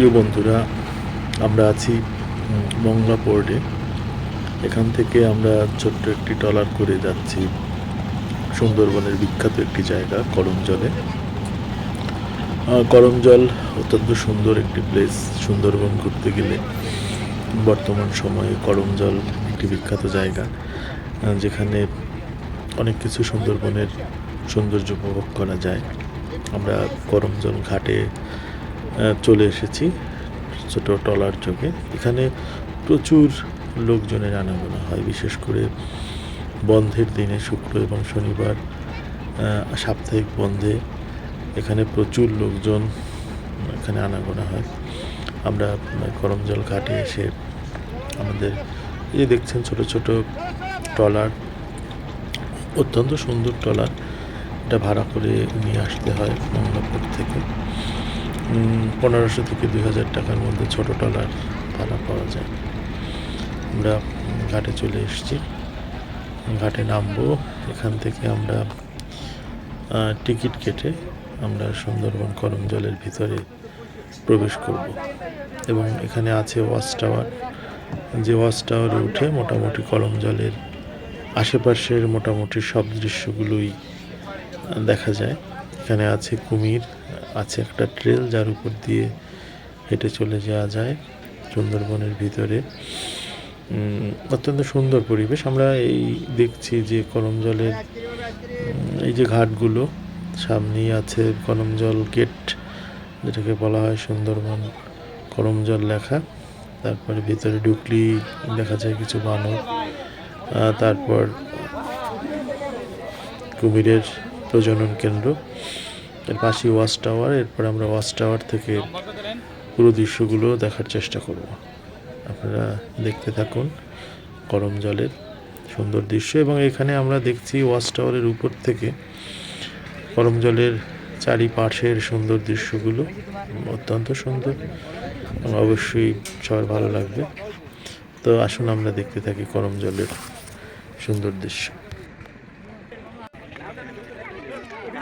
প্রিয় বন্ধুরা, আমরা আছি মংলা পোর্টে। এখান থেকে আমরা ছোট্ট একটি ট্রলার করে যাচ্ছি। সুন্দরবনের বিখ্যাত একটি জায়গা, করমজলে। করমজল অত্যন্ত সুন্দর একটি প্লেস সুন্দরবন ঘুরতে গেলে। বর্তমান সময়ে করমজল একটি বিখ্যাত জায়গা যেখানে অনেক কিছু সুন্দরবনের সৌন্দর্য উপভোগ করা যায়। আমরা করমজল ঘাটে চলে এসেছি ছোট ট্রলার যোগে। এখানে প্রচুর লোকজনের আনাগোনা হয়, বিশেষ করে বন্ধের দিনে, শুক্র এবং শনিবার সাপ্তাহিক বন্ধে এখানে প্রচুর লোকজন এখানে আনাগোনা হয়। আমরা করমজল ঘাটে এসে আমাদের এই দেখছেন ছোট ছোট ট্রলার অত্যন্ত সুন্দর ট্রলার এটা ভাড়া করে নিয়ে আসতে হয় মংলাপুর থেকে। পনেরোশো থেকে দুই হাজার টাকার মধ্যে ছোট ট্রলার ভাড়া পাওয়া যায়। আমরা ঘাটে চলে এসেছি। ঘাটে নামবো। এখান থেকে আমরা টিকিট কেটে আমরা সুন্দরবন করম জলের ভিতরে প্রবেশ করব। এবং এখানে আছে ওয়াচ টাওয়ার। যে ওয়াচ টাওয়ারে উঠে মোটামুটি করম জলের আশেপাশের মোটামুটি সব দৃশ্যগুলোই দেখা যায়। এখানে আছে কুমির, আছে একটা ট্রেল যার উপর দিয়ে হেঁটে চলে যাওয়া যায় সুন্দরবনের ভিতরে। অত্যন্ত সুন্দর পরিবেশ। আমরা এই দেখছি যে করমজলের জলের এই যে ঘাটগুলো, সামনেই আছে করমজল গেট, যেটাকে বলা হয় সুন্দরবন করম জল লেখা। তারপরে ভিতরে ঢুকলি দেখা যায় কিছু বানর তারপর কুমিরের প্রজনন কেন্দ্র। এর পাশে ওয়াচ টাওয়ার, এরপর আমরা ওয়াচ টাওয়ার থেকে পুরো দৃশ্যগুলো দেখার চেষ্টা করব। আপনারা দেখতে থাকুন গরম জলের সুন্দর দৃশ্য এবং এখানে আমরা দেখছি ওয়াচ টাওয়ারের উপর থেকে গরম জলের চারিপাশের সুন্দর দৃশ্যগুলো। অত্যন্ত সুন্দর অবশ্যই সবার ভালো লাগবে। তো আসুন আমরা দেখতে থাকি গরম জলের সুন্দর দৃশ্য।